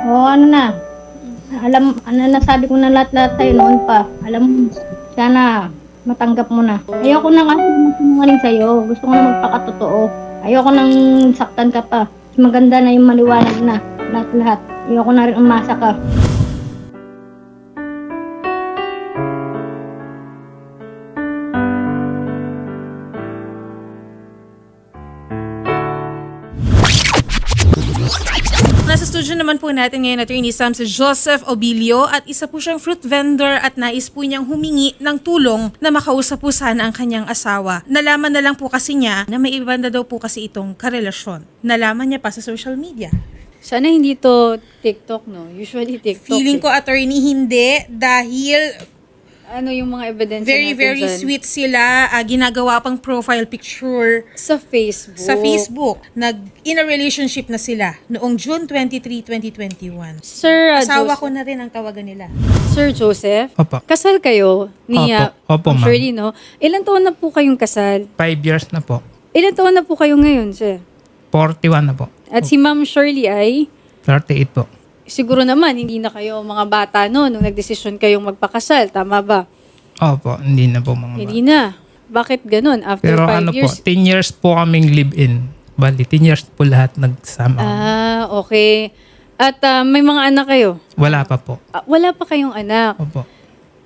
Oo, ano na. Alam, ano nasabi ko na lahat-lahat sa'yo noon pa. Alam mo, sana matanggap mo na. Ayoko na kasi sinungaling sa'yo. Gusto ko na magpakatotoo. Ayoko nang saktan ka pa. Maganda na yung maliwanag na lahat-lahat. Ayoko na rin umasa ka. Naman po natin ngayon attorney Sam si Joseph Obilio at isa po siyang fruit vendor at nais po niyang humingi ng tulong na makausap po sana ang kanyang asawa. Nalaman na lang po kasi niya na may iba na daw po kasi itong karelasyon. Nalaman niya pa sa social media. Sana hindi to TikTok, no? Usually TikTok. Feeling eh. ko attorney hindi dahil Ano yung mga ebidensya very natin very dyan? sweet sila. Ah, ginagawa pang profile picture Sa Facebook. sa Facebook. Nag in a relationship na sila noong June 23, 2021. Sir, uh, Asawa Joseph, ko na rin ang tawagan nila. Sir Joseph, Opo. kasal kayo ni Opo. uh, Opo, Ma'am ma'am. Shirley, no? Ilan taon na po kayong kasal? Five years na po. Ilan taon na po kayo ngayon, sir? 41 na po. At si Ma'am Shirley ay, 38 po. Siguro naman, hindi na kayo mga bata no, nung nagdesisyon kayong magpakasal. Tama ba? Opo, hindi na po mga Hindi bata. na. Bakit ganun? After Pero five ano po, years? 10 years po kaming live-in. Bali, 10 years po lahat nagsama. Ah, okay. At ah, may mga anak kayo? Wala pa po. Ah, wala pa kayong anak. Opo.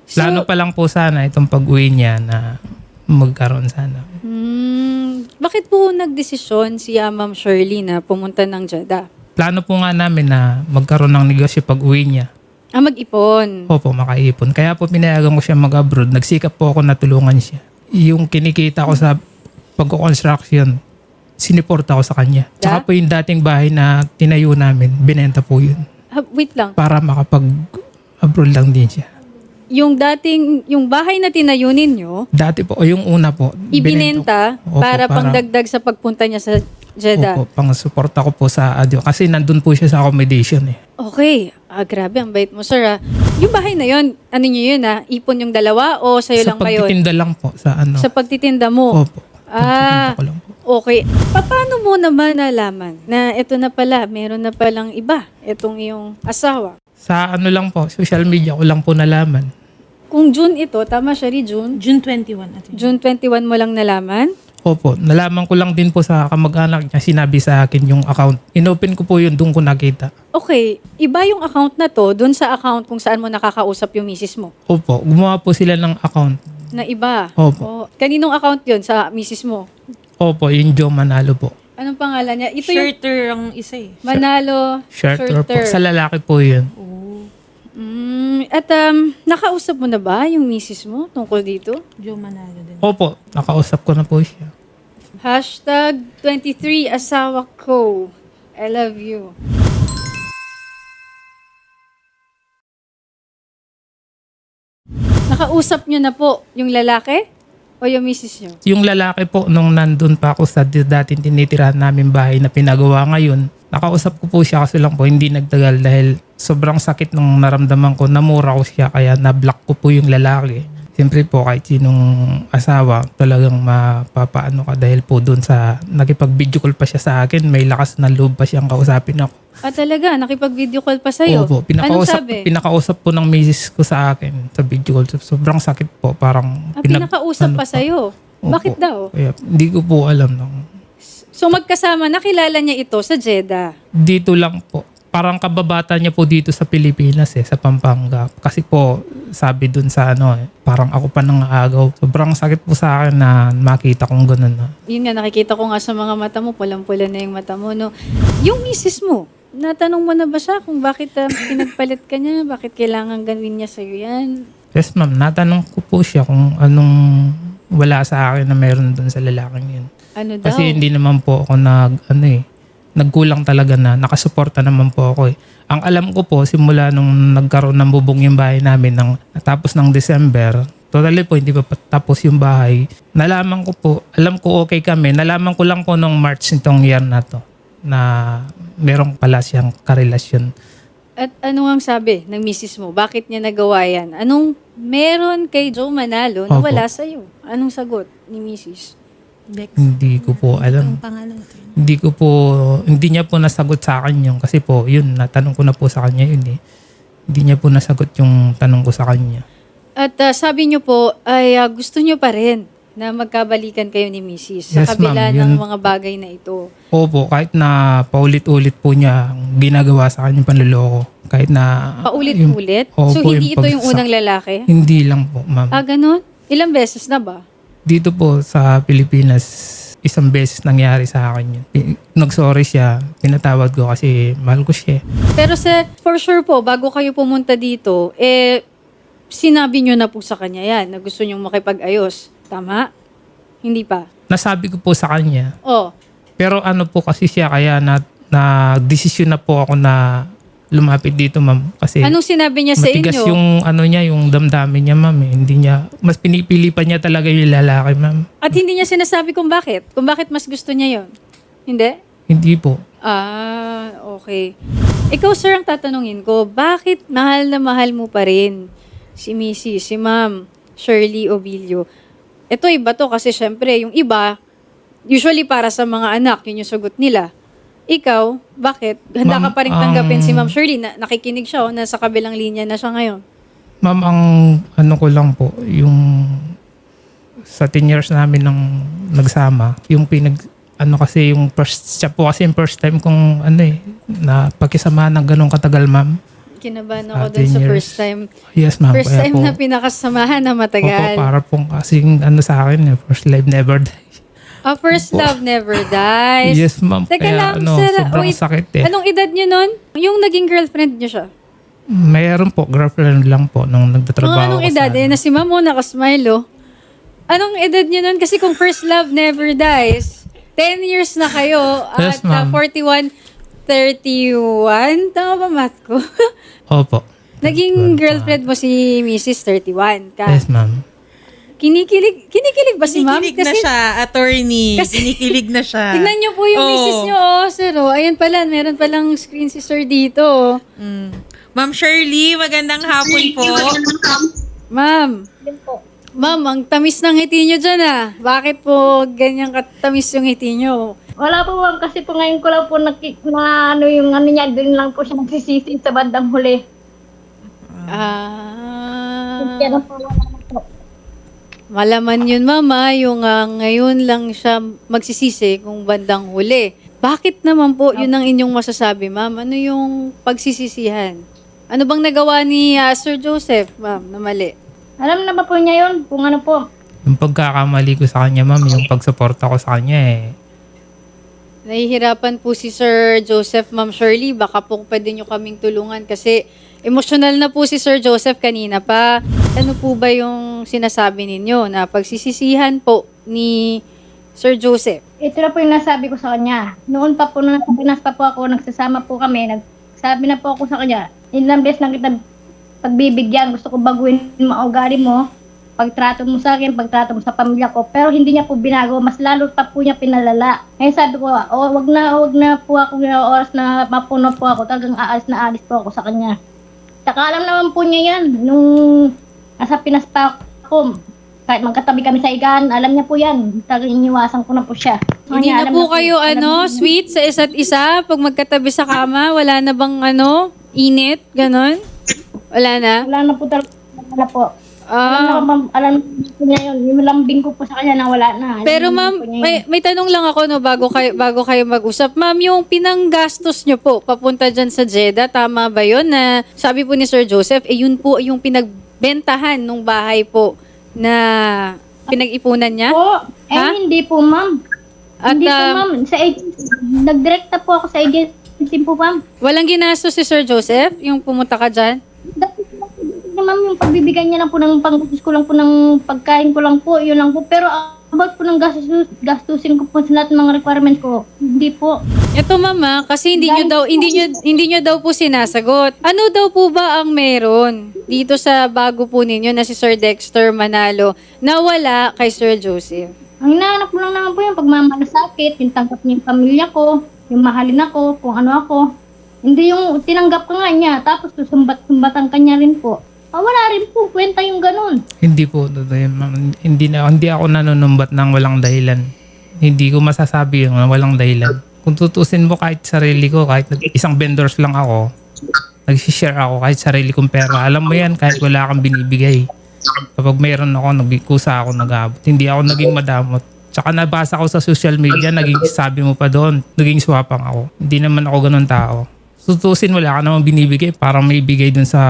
So- Plano pa lang po sana itong pag-uwi niya na magkaroon sana. Hmm, bakit po nagdesisyon si ah, Ma'am Shirley na pumunta ng Jeddah? Plano po nga namin na magkaroon ng negosyo pag-uwi niya. Ah, mag-ipon. Opo, makaipon. Kaya po pinayagan ko siya mag-abroad. Nagsikap po ako na tulungan siya. Yung kinikita ko sa pag-construction, siniporta ko sa kanya. Tsaka Da? po yung dating bahay na tinayo namin, binenta po yun. Ah, wait lang. Para makapag-abroad lang din siya. Yung dating, yung bahay na tinayo ninyo, Dati po, o yung una po. ibinenta Opo, para, pangdagdag sa pagpunta niya sa Jeddah. Opo, pang suporta ko po sa adyo. Kasi nandun po siya sa accommodation eh. Okay. Ah, grabe, ang bait mo, sir. Ah. Yung bahay na yun, ano nyo yun, ah? Ipon yung dalawa o sa'yo sa lang ba yun? pagtitinda lang po sa ano. Sa pagtitinda mo? Opo. Ah. Pagtitinda ko lang po. Okay. Pa- Paano mo naman nalaman na ito na pala, meron na palang iba, itong iyong asawa? Sa ano lang po, social media ko lang po nalaman. Kung June ito, tama siya rin June, June 21 attorney. June 21 mo lang nalaman? Opo, nalaman ko lang din po sa kamag-anak niya, sinabi sa akin yung account. Inopen ko po yun, doon ko nakita. Okay, iba yung account na to dun sa account kung saan mo nakakausap yung misis mo. Opo, gumawa po sila ng account. Na iba. Opo. Oh, kaninong account yun sa misis mo? Opo, yung Joe Manalo po. Anong pangalan niya? Ito yung Shirter ang isa eh. Manalo Shirter po. Sa lalaki po yun. Mm, at um, nakausap mo na ba yung misis mo tungkol dito? Joe Manalo din. Opo, nakausap ko na po siya. Hashtag 23 asawa ko. I love you. Nakausap niyo na po yung lalaki o yung misis niyo? Yung lalaki po, nung nandun pa ako sa di- dating tinitirahan namin bahay na pinagawa ngayon, nakausap ko po siya kasi lang po hindi nagtagal dahil sobrang sakit nung naramdaman ko, namura ko siya kaya na-block ko po yung lalaki. Siyempre po kahit sinong asawa talagang mapapaano ka dahil po doon sa nakipag-video call pa siya sa akin, may lakas na loob pa siyang kausapin ako. Ah talaga, nakipag-video call pa sa'yo? Opo, Anong pinakausap, sabi? pinakausap po ng misis ko sa akin sa video call. Sobrang sakit po, parang... ah, pinag- pinakausap ano pa sa'yo? Opo. Bakit daw? Kaya, hindi ko po alam. Nung, So magkasama, nakilala niya ito sa Jeddah. dito lang po. Parang kababata niya po dito sa Pilipinas eh, sa Pampanga. Kasi po, sabi dun sa ano eh, parang ako pa nang agaw. Sobrang sakit po sa akin na makita kong ganun na. Yun nga, nakikita ko nga sa mga mata mo, pulang-pula na yung mata mo, no? Yung misis mo, natanong mo na ba siya kung bakit ah, pinagpalit ka niya? Bakit kailangan gawin niya sa'yo yan? Yes ma'am, natanong ko po siya kung anong wala sa akin na meron dun sa lalaking yun. Ano daw? Kasi hindi naman po ako nag, ano eh, nagkulang talaga na nakasuporta naman po ako eh. Ang alam ko po, simula nung nagkaroon ng bubong yung bahay namin ng natapos ng December, totally po hindi pa tapos yung bahay. Nalaman ko po, alam ko okay kami, nalaman ko lang po nung March nitong year na to na merong pala siyang karelasyon. At ano ang sabi ng misis mo? Bakit niya nagawa yan? Anong meron kay Joe Manalo na Opo. wala sa'yo? Anong sagot ni misis? Dex. Hindi ko po alam. Ang pangalan natin. Hindi ko po, hindi niya po nasagot sa akin yung, kasi po, yun, natanong ko na po sa kanya yun eh. Hindi niya po nasagot yung tanong ko sa kanya. At ah, sabi niyo po, ay ah, gusto niyo pa rin na magkabalikan kayo ni Mrs. Sa Yes, kabila ma'am. ng Yun- mga bagay na ito. Opo, kahit na paulit-ulit po niya ang ginagawa sa kanya yung panluloko. Kahit na... Paulit-ulit? yung- so, Opo, hindi ito yung unang lalaki? Hindi lang po, ma'am. Ah, ganun? Ilang beses na ba? Dito po sa Pilipinas, isang beses nangyari sa akin yun. Pi- Nag-sorry siya, pinatawad ko kasi mahal ko siya. Pero sa, for sure po, bago kayo pumunta dito, eh, sinabi nyo na po sa kanya yan na gusto nyong makipag-ayos. Tama? Hindi pa? Nasabi ko po sa kanya, Oh, pero ano po kasi siya kaya na, na desisyon na po ako na lumapit dito ma'am. Kasi anong sinabi niya sa matigas inyo? yung ano niya, yung damdamin niya ma'am. Eh. Hindi niya, mas pinipili pa niya talaga yung lalaki ma'am. At hindi niya sinasabi kung bakit? Kung bakit mas gusto niya yon? Hindi? Hindi po. Ah, okay. Ikaw, sir, ang tatanungin ko, bakit mahal na mahal mo pa rin si Missy, si Ma'am Shirley Obilio? Ito iba to kasi syempre, yung iba, usually para sa mga anak, yun yung sagot nila. Ikaw, bakit? Handa ka pa rin tanggapin si ang- Ma'am Shirley na nakikinig siya o nasa kabilang linya na siya ngayon. Ma'am, ang ano ko lang po, yung sa 10 years namin nang nagsama, yung pinag, ano kasi yung first, siya po kasi yung first time kong ano eh, na pagkisama ng ganong katagal ma'am. Kinabahan Ah, ako dun 10 sa years. first time. Yes ma'am. First kaya time po, na pinakasamahan na Opo, matagal. para pong kasing ano sa akin, eh, first life never die. Ah, first love never dies. Yes ma'am, Teka kaya lang, ano, sir, sobrang wait. sakit eh. Anong edad niyo nun? Yung naging girlfriend niyo siya? Mayroon po, girlfriend lang po nung nagtatrabaho Mga anong ko edad? sa Eh, ano. na si ma'am mo nakasmile, oh. Anong edad niyo nun? Kasi kung first love never dies, 10 years na kayo Yes, at uh, ma'am. 41, 31. Tama ba math ko? Opo. Naging girlfriend mo si Mrs. 31 ka. Yes ma'am. Kinikilig, kinikilig ba si ma'am? Kinikilig na siya, attorney. Kasi- Kinikilig na siya. Tignan niyo po yung Oo. misis niyo, oh, sir. Oh. Ayan pala, meron palang screen si sir dito. oh. Mm. Ma'am Shirley, magandang hapon po. Ma'am. Ma'am, ang tamis ng ngiti niyo dyan ah. Bakit po ganyan katamis yung ngiti niyo? Wala po ma'am kasi po ngayon ko lang po nakik na ano yung ano niya, din lang po siya nagsisisi sa bandang huli. Ah. Kaya na po wala na po. Malaman yun, mama, yung ah, ngayon lang siya magsisisi kung bandang huli. Bakit naman po yun ang inyong masasabi, ma'am? Ano yung pagsisisihan? Ano bang nagawa ni ah, Sir Joseph, ma'am, na mali? Alam na ba po niya yun kung ano po? Yung pagkakamali ko sa kanya ma'am, yung pagsuporta ko sa kanya eh, Nahihirapan po si Sir Joseph, Ma'am Shirley. Baka po pwede nyo kaming tulungan kasi emotional na po si Sir Joseph kanina pa. Ano po ba yung sinasabi ninyo na pagsisisihan po ni Sir Joseph? Ito na po yung nasabi ko sa kanya. Noon pa po, nung nasa Pinas pa po ako, nagsasama po kami, nagsabi na po ako sa kanya, ilang beses lang kita pagbibigyan, gusto ko baguhin yung mga ugali mo, pagtrato mo sa akin, pagtrato mo sa pamilya ko, pero hindi niya po binago, mas lalo pa po niya pinalala. Ngayon sabi ko, oh, wag na, wag na po ako ng oras na mapuno po ako, talagang aalis na aalis po ako sa kanya. Saka alam naman po niya yan, nung nasa Pinas pa ako, kahit magkatabi kami sa igan, alam niya po yan. Talagang iniwasan ko na po siya. Hindi na po kayo ano, sweet sa isa't isa pag magkatabi sa kama? Wala na bang ano, init? Ganon? Wala na? Wala na po talaga. Wala po. Alam Ah. ma'am, alam ko niya yun. Yung lambing ko po sa kanya na wala na. Alam Pero ma'am, po niya yun. may, may tanong lang ako no bago kayo bago kayo mag-usap. Ma'am, yung pinanggastos nyo po papunta diyan sa Jeddah, tama ba 'yon na sabi po ni Sir Joseph, eh yun po yung pinagbentahan nung bahay po na pinag-ipunan niya? Po, eh Ha? hindi po ma'am. At hindi po um, ma'am. Sa agency, nagdirekta po ako sa agency po ma'am. walang ginastos si Sir Joseph yung pumunta ka diyan? Ma'am, yung pagbibigyan niya lang po ng panggastos ko lang po ng pagkain ko lang po, yun lang po. Pero about po ng gastos, gastusin ko po sa lahat ng mga requirements ko, hindi po. Ito mama, kasi hindi nyo daw hindi nyo, hindi nyo daw po sinasagot. Ano daw po ba ang meron dito sa bago po ninyo na si Sir Dexter Manalo na wala kay Sir Joseph? Ang hinahanap ko lang naman po yung pagmamalasakit, yung tanggap niya yung pamilya ko, yung mahalin ako, kung ano ako. Hindi yung tinanggap ka nga niya, tapos susumbat-sumbatan ka niya rin po. Ah, wala rin po, kwenta yung ganun. Hindi po, ma'am. Hindi, na, hindi ako nanunumbat ng walang dahilan. Hindi ko masasabi yun na walang dahilan. Kung tutusin mo kahit sarili ko, kahit isang vendors lang ako, nag-share ako kahit sarili kong pera. Alam mo yan, kahit wala kang binibigay. Kapag mayroon ako, nagkusa ako nag-abot. Hindi ako naging madamot. Tsaka nabasa ko sa social media, naging sabi mo pa doon, naging swapang ako. Hindi naman ako ganun tao. Tutusin, wala ka namang binibigay. Parang may bigay dun sa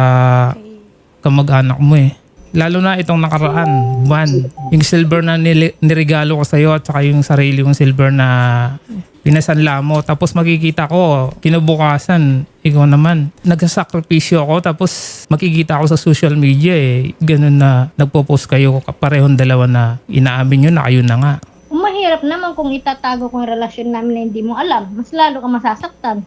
kamag-anak mo eh. Lalo na itong nakaraan, buwan. Yung silver na nili- niregalo ko sa'yo at saka yung sarili kong silver na pinasanla mo. Tapos makikita ko, kinabukasan, ikaw naman, nagsasakripisyo ako. Tapos makikita ako sa social media eh. Ganun na nagpo-post kayo parehong dalawa na inaamin nyo na kayo na nga. Mahirap naman kung itatago ko yung relasyon namin na hindi mo alam, mas lalo ka masasaktan.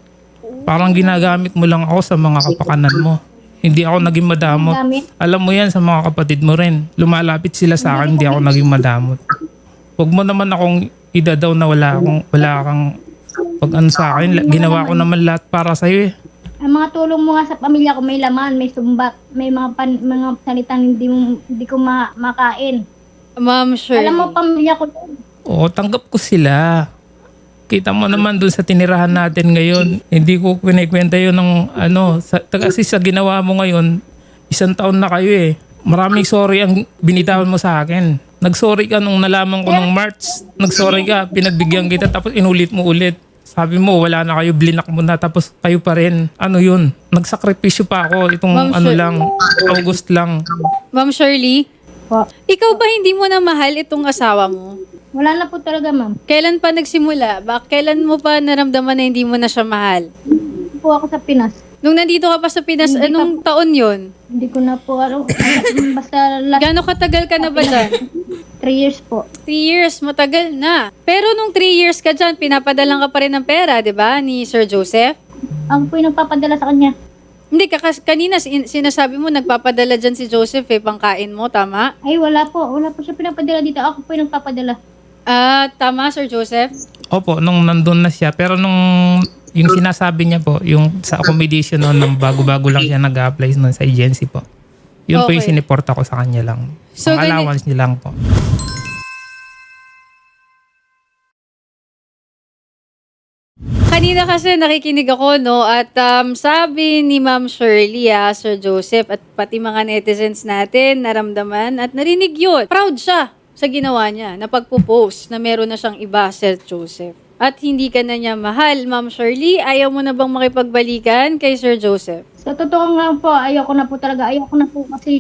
Parang ginagamit mo lang ako sa mga kapakanan mo. Hindi ako naging madamot. Alam mo yan sa mga kapatid mo rin. Lumalapit sila sa akin, hindi ako naging madamot. Huwag mo naman akong idadaw na wala akong, wala kang pag ano sa akin. Ginawa ko naman lahat para sa'yo eh. Ang mga tulong mo nga sa pamilya ko may laman, may sumbat, may mga pan, mga salitang hindi mo hindi ko ma- makain. Ma'am Shirley. Alam mo pamilya ko yun. Oo, tanggap ko sila. Kita mo naman dun sa tinirahan natin ngayon. Hindi ko kinikwenta yun ng ano. Sa, kasi sa ginawa mo ngayon, isang taon na kayo eh. Maraming sorry ang binitawan mo sa akin. Nagsorry ka nung nalaman ko nung March. Nagsorry ka, pinagbigyan kita tapos inulit mo ulit. Sabi mo, wala na kayo, blinak mo na, tapos kayo pa rin. Ano yun? Nagsakripisyo pa ako itong Ma'am, ano sir- lang, August lang. Ma'am Shirley, ikaw ba hindi mo na mahal itong asawa mo? Wala na po talaga, ma'am. Kailan pa nagsimula? Ba, kailan mo pa naramdaman na hindi mo na siya mahal? Hindi po ako sa Pinas. Nung nandito ka pa sa Pinas, Hindi anong taon yon? Hindi ko na po alam, basta last Gano'ng katagal ka na ba dyan? three years po. Three years, matagal na. Pero nung three years ka dyan, pinapadalang ka pa rin ng pera, di ba, ni Sir Joseph? Ako po yung nagpapadala sa kanya. Hindi, kakas- kanina sin- sinasabi mo, nagpapadala dyan si Joseph eh, pangkain mo, tama? Ay, wala po. Wala po siya pinapadala dito. Ako po yung nagpapadala. Ah, tama, Sir Joseph? Opo, nung nandun na siya. Pero nung yung sinasabi niya po, yung sa accommodation noon, nung bago-bago lang siya nag-apply noon sa agency po. Yun po yung Okay. siniporta ko sa kanya lang. So, So, Ang gani- allowance niya lang po. Kanina kasi nakikinig ako, no? At um, sabi ni Ma'am Shirley, ah, Sir Joseph, at pati mga netizens natin, naramdaman at narinig yun. Proud siya sa ginawa niya na pagpo-post na meron na siyang iba, Sir Joseph. At hindi ka na niya mahal, Ma'am Shirley. Ayaw mo na bang makipagbalikan kay Sir Joseph? Sa totoo nga po, ayoko na po talaga. Ayoko na po kasi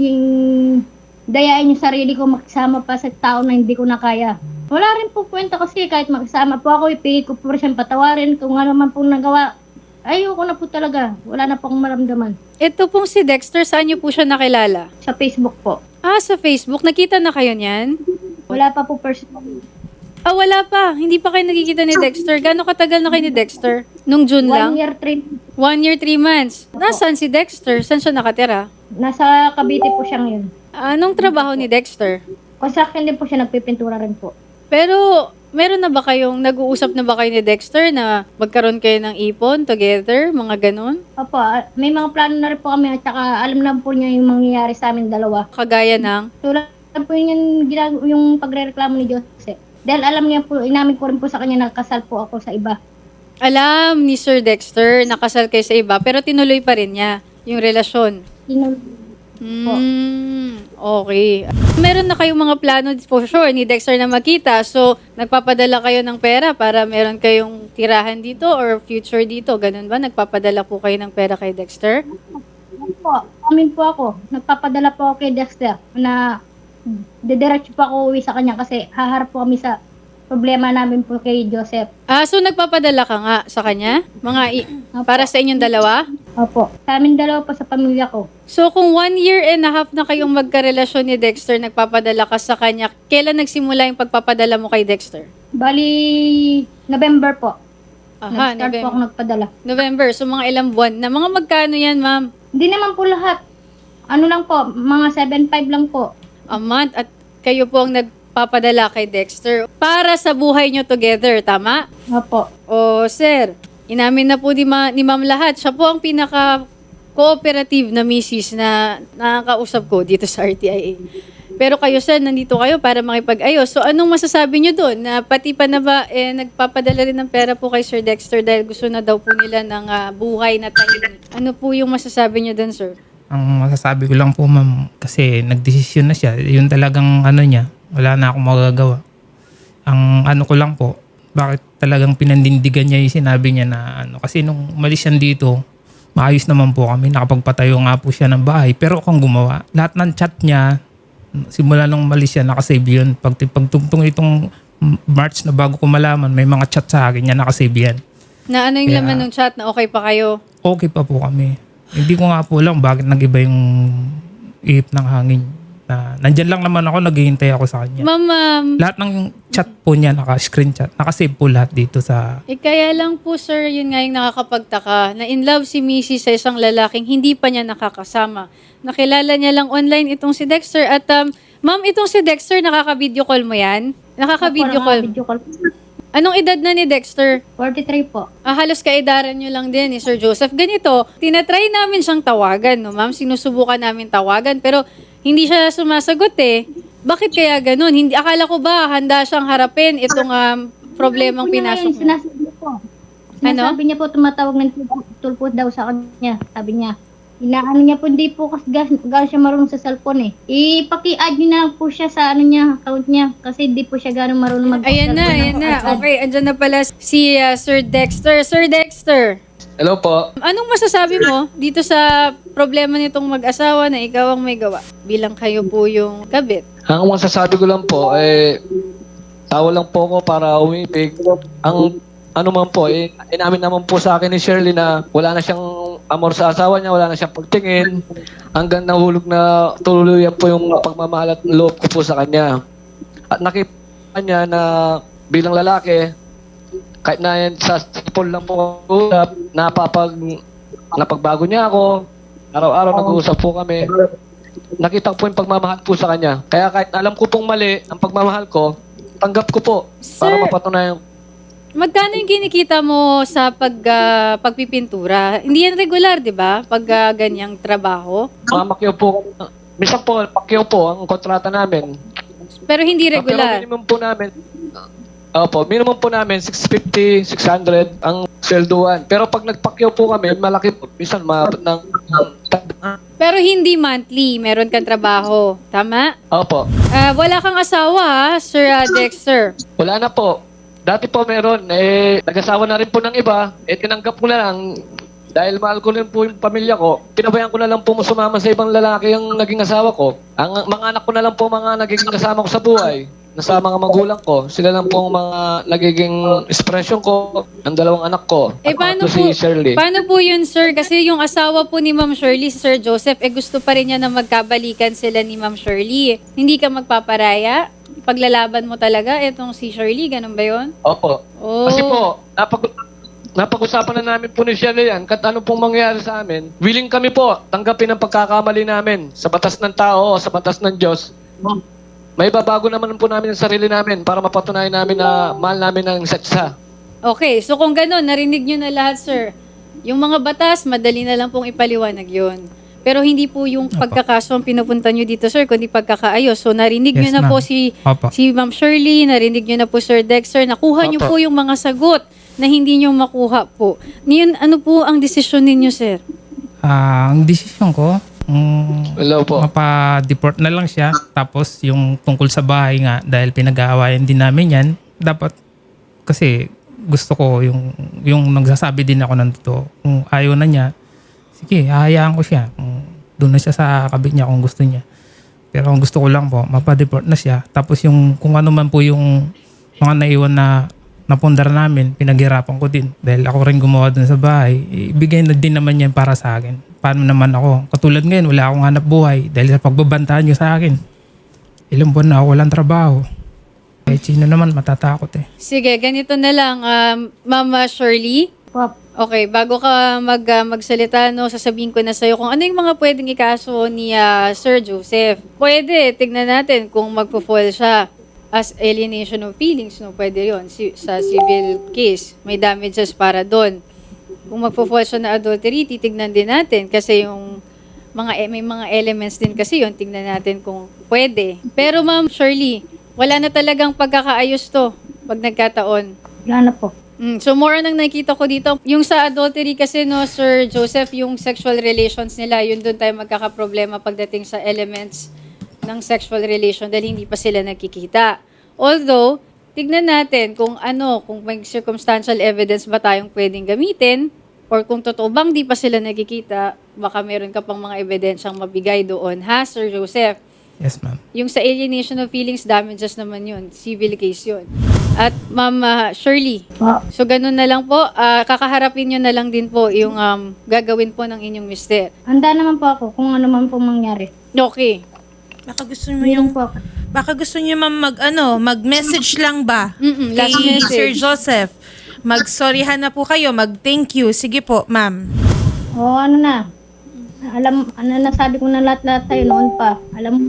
dayain yung sarili ko makisama pa sa tao na hindi ko na kaya. Wala rin po kwenta kasi kahit makisama po ako, ipilit ko po siyang patawarin. Kung ano man po nagawa, ayoko na po talaga. Wala na po akong maramdaman. Ito pong si Dexter, saan niyo po siya nakilala? Sa Facebook po. Ah, sa Facebook. Nakita na kayo niyan? Wala pa po personal. Ah, wala pa. Hindi pa kayo nagkikita ni Dexter. Gano'ng katagal na kayo ni Dexter? Nung June lang? One year trip. One year, three months. Nasaan si Dexter? Saan siya nakatira? Nasa Cavite po siya ngayon. Anong trabaho ni Dexter? Construction din po siya, nagpipintura rin po. Pero, meron na ba kayong, nag-uusap na ba kayo ni Dexter na magkaroon kayo ng ipon together? Mga ganun? Opo, ah, may mga plano na rin po kami at saka alam na po niya yung mangyayari sa amin dalawa. Kagaya ng, Tulad po yun yung, ginag- yung pagre-reklamo ni Jose. Dahil alam niya po, inamin ko rin po sa kanya na kasal po ako sa iba. alam ni Sir Dexter, nakasal kayo sa iba, pero tinuloy pa rin niya yung relasyon. Sino, Hmm, okay. Meron na kayong mga plano for sure ni Dexter na makita. So, nagpapadala kayo ng pera para meron kayong tirahan dito or future dito. Ganun ba? Nagpapadala po kayo ng pera kay Dexter? ano po, amin po ako. Nagpapadala po ako kay Dexter na dediretso po ako uwi sa kanya kasi haharap po kami sa problema namin po kay Joseph. Ah, so nagpapadala ka nga sa kanya? Mga i- para sa inyong dalawa? Opo, sa amin dalawa po sa pamilya ko. So, kung one year and a half na kayong magkarelasyon ni Dexter, nagpapadala ka sa kanya, kailan nagsimula yung pagpapadala mo kay Dexter? Bali, November po. Aha, Nag-start po ako November. nagpadala. November. So, mga ilang buwan na. Mga magkano yan, ma'am? Hindi naman po lahat. Ano lang po, mga 7.5 lang po. A month at kayo po ang nagpapadala kay Dexter para sa buhay nyo together, tama? Opo. O, sir, inamin na po ni, ma- ni ma'am lahat. Siya po ang pinaka cooperative na misis na nakakausap ko dito sa RTIA. Pero kayo sir, nandito kayo para makipag-ayos. So anong masasabi nyo doon? Na pati pa na ba eh, nagpapadala rin ng pera po kay Sir Dexter dahil gusto na daw po nila ng ah, buhay na tahimik. Ano po yung masasabi nyo doon sir? Ang masasabi ko lang po ma'am, kasi nagdesisyon na siya. Yun talagang ano niya, wala na akong magagawa. Ang ano ko lang po, bakit talagang pinandindigan niya yung sinabi niya na ano. Kasi nung umalis siya dito, maayos naman po kami. Nakapagpatayo nga po siya ng bahay. Pero akong gumawa. Lahat ng chat niya, simula nung umalis siya, nakasave yun. Pag, pagtungtong itong March na bago ko malaman, may mga chat sa akin niya, nakasave yan. Na ano yung Kaya- laman ng chat na okay pa kayo? okay pa po kami. Hindi ko nga po alam bakit nag-iba yung ihip ng hangin. Na, nandyan lang naman ako, naghihintay ako sa kanya. Ma'am, um, lahat ng chat po niya, naka-screenshot. Nakasave po lahat dito sa... eh kaya lang po sir, yun nga yung nakakapagtaka, na in love si Missy sa isang lalaking hindi pa niya nakakasama. Nakilala niya lang online itong si Dexter at um, ma'am, itong si Dexter, nakaka-video call mo yan? Nakaka-video call. Video call. Anong edad na ni Dexter? 43 po. Ah, halos kaedaran nyo lang din ni Sir Joseph. Ganito, tinatry namin siyang tawagan, no ma'am? Sinusubukan namin tawagan, pero hindi siya sumasagot eh. Bakit kaya ganun? Hindi, akala ko ba handa siyang harapin itong um, problemang Ano pinasok niya? Sinasabi niya po. Sinasabi niya po, tumatawag ng tulpot daw sa kanya. Sabi niya, inaano niya po, hindi po kasi gas, gas siya marunong sa cellphone eh. Ipaki-add niyo na lang po siya sa ano niya, account niya. Kasi hindi po siya gano'ng marunong mag Ayan na, ayan na. Okay, andyan na pala si uh, Sir Dexter. Sir Dexter, Hello po. anong masasabi mo dito sa problema nitong mag-asawa na ikaw ang may gawa? Bilang kayo po yung kabit. Ang masasabi ko lang po, eh, tawa lang po ako para umipig. Ang ano man po, eh, inamin naman po sa akin ni Shirley na wala na siyang amor sa asawa niya, wala na siyang pagtingin. Hanggang nahulog na tuluyan po yung pagmamahal at loob ko po sa kanya. At nakita niya na bilang lalaki, kahit na yan sa sipol lang po usap, napapag, napagbago niya ako, araw-araw nag-uusap po kami nakita ko po yung pagmamahal po sa kanya. Kaya kahit alam ko pong mali ang pagmamahal ko, tanggap ko po para Sir, mapatunayan. Magkano yung kinikita mo sa pag, ah, pagpipintura? Hindi yan regular, di ba? Pag ah, ganyang trabaho. Mamakyaw po. Minsan po, pakyaw po ang kontrata namin. Pero hindi Pero regular. minimum po namin, Opo, minimum po namin 650, 600 ang swelduan. Pero pag nagpakyaw po kami, malaki po. Minsan, maabot ng... Pero hindi monthly. Meron kang trabaho. Tama? Opo. Ah, wala kang asawa, ha, Sir ah, Dexter. Wala na po. Dati po meron, eh, nag-asawa na rin po ng iba, eh, tinanggap ko na lang, dahil mahal ko rin po yung pamilya ko, pinabayaan ko na lang po sumama sa ibang lalaki ang naging asawa ko. Ang mga anak ko na lang po mga nagiging kasama ko sa buhay. Nasa mga magulang ko, sila lang po ang mga nagiging expression ko, ang dalawang anak ko. Eh, At paano po, si Shirley. paano po yun, sir? Kasi yung asawa po ni Ma'am Shirley, si Sir Joseph, eh gusto pa rin niya na magkabalikan sila ni Ma'am Shirley. Hindi ka magpaparaya? Paglalaban mo talaga, etong si Shirley, ganun ba yun? Opo. Oh. Kasi po, napag napag-usapan na namin po ni Shirley yan, kahit ano pong mangyayari sa amin, willing kami po tanggapin ang pagkakamali namin sa batas ng tao o sa batas ng Diyos. May babago naman po namin ang sarili namin para mapatunayan namin na mahal namin ang isa't isa. Okay, so kung ganun, narinig nyo na lahat, sir. Yung mga batas, madali na lang pong ipaliwanag yon. Pero hindi po yung pagkakaso ang pinupunta nyo dito, sir, kundi pagkakaayos. So narinig nyo Yes, na po si, Opo. si Ma'am Shirley, narinig nyo na po Sir Dexter, nakuha nyo Opo. po yung mga sagot na hindi nyo makuha po. Ngayon, ano po ang desisyon ninyo, sir? Ah, ang desisyon ko, mm, Hello po. mapa-deport na lang siya. Tapos yung tungkol sa bahay nga, dahil pinag-aawayan din namin yan, dapat kasi gusto ko yung, yung nagsasabi din ako ng totoo. Kung ayaw na niya, sige, hahayaan ko siya. Kung doon na siya sa kabit niya kung gusto niya. Pero ang gusto ko lang po, mapa-deport na siya. Tapos yung kung ano man po yung mga naiwan na napundar namin, pinaghirapan ko din. Dahil ako rin gumawa dun sa bahay, ibigay na din naman yan para sa akin. Paano naman ako? Katulad ngayon, wala akong hanap buhay dahil sa pagbabantaan nyo sa akin. Ilang buwan na ako walang trabaho. Kahit sino naman matatakot eh. Sige, ganito na lang, um, Mama Shirley. Po. Okay, bago ka mag, ah, magsalita, no, sasabihin ko na sa'yo kung ano yung mga pwedeng ikaso ni ah, Sir Joseph. Pwede, tignan natin kung magpo-fall siya as alienation of feelings, no, pwede yon si, sa civil case. May damages para doon. Kung magpo-fall siya na adultery, titignan din natin kasi yung mga e- may mga elements din kasi yun. Tingnan natin kung pwede. Pero ma'am Shirley, wala na talagang pagkakaayos to pag nagkataon. Wala na po. Mm, so more on ang nakita ko dito, yung sa adultery kasi no, Sir Joseph, yung sexual relations nila, yun doon tayo magkakaproblema pagdating sa elements ng sexual relation dahil hindi pa sila nagkikita. Although, tignan natin kung ano, kung may circumstantial evidence ba tayong pwedeng gamitin or kung totoo bang di pa sila nagkikita, baka meron ka pang mga evidensyang mabigay doon. Ha, Sir Joseph? Yes, ma'am. Yung sa alienation of feelings damages naman yun. Civil case yun. At Ma'am ah, Shirley. So, ganun na lang po. Ah, kakaharapin nyo na lang din po yung um, gagawin po ng inyong mister. Handa naman po ako kung ano man po mangyari. Okay. Baka gusto mo yung Yun po ako. Baka gusto niyo ma'am mag ano, mag-message lang ba? Mm-mm, last kay message. Sir Joseph. Mag-sorryhan na po kayo, mag-thank you. Sige po, ma'am. O ano na. Alam, ano nasabi ko na lahat-lahat sa'yo noon pa. Alam mo,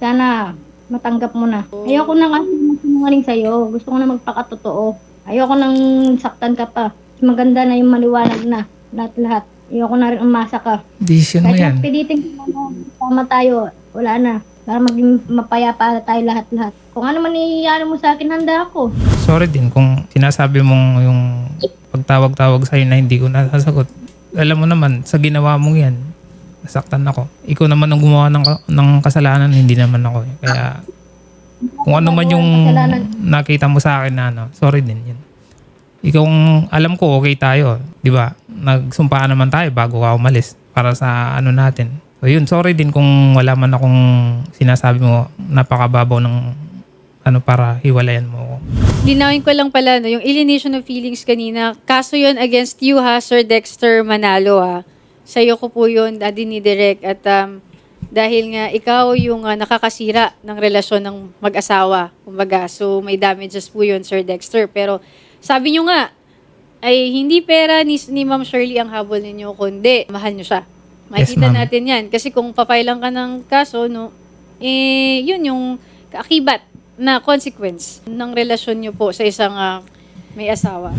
sana matanggap mo na. Ayoko na kasi sinungaling sa'yo. Gusto ko na magpakatotoo. Ayoko nang saktan ka pa. Maganda na yung maliwanag na. Lahat-lahat. Ayoko na rin umasa ka. Decision mo Kahit yan. magpilitin ko na sama tayo, wala na. Para maging mapayapa tayo lahat-lahat. Kung ano man iiyano mo sa akin, handa ako. Sorry din kung sinasabi mong yung pagtawag-tawag sa'yo na hindi ko nasasagot. Alam mo naman, sa ginawa mong yan, nasaktan ako. Ikaw naman ang gumawa ng, ng kasalanan, hindi naman ako. eh. Kaya kung ano man yung Kasalanan. nakita mo sa akin na ano, sorry din yun. Ikaw, alam ko okay tayo, di ba? Nagsumpaan naman tayo bago ka umalis para sa ano natin. So yun, sorry din kung wala man akong sinasabi mo napakababaw ng ano para hiwalayan mo ako. Linawin ko lang pala, no, yung alienation of feelings kanina, kaso yun against you ha, Sir Dexter Manalo ha. Sa'yo ko po yun, daddy ni Direk. At um, dahil nga ikaw yung ah, nakakasira ng relasyon ng mag-asawa. Kumbaga, so may damages po yun, Sir Dexter. Pero sabi nyo nga, ay hindi pera ni, ni Ma'am Shirley ang habol ninyo, kundi mahal nyo siya. Makikita ma'am. natin yan. Kasi kung papailan ka ng kaso, no, eh, yun yung kaakibat na consequence ng relasyon nyo po sa isang ah, may asawa.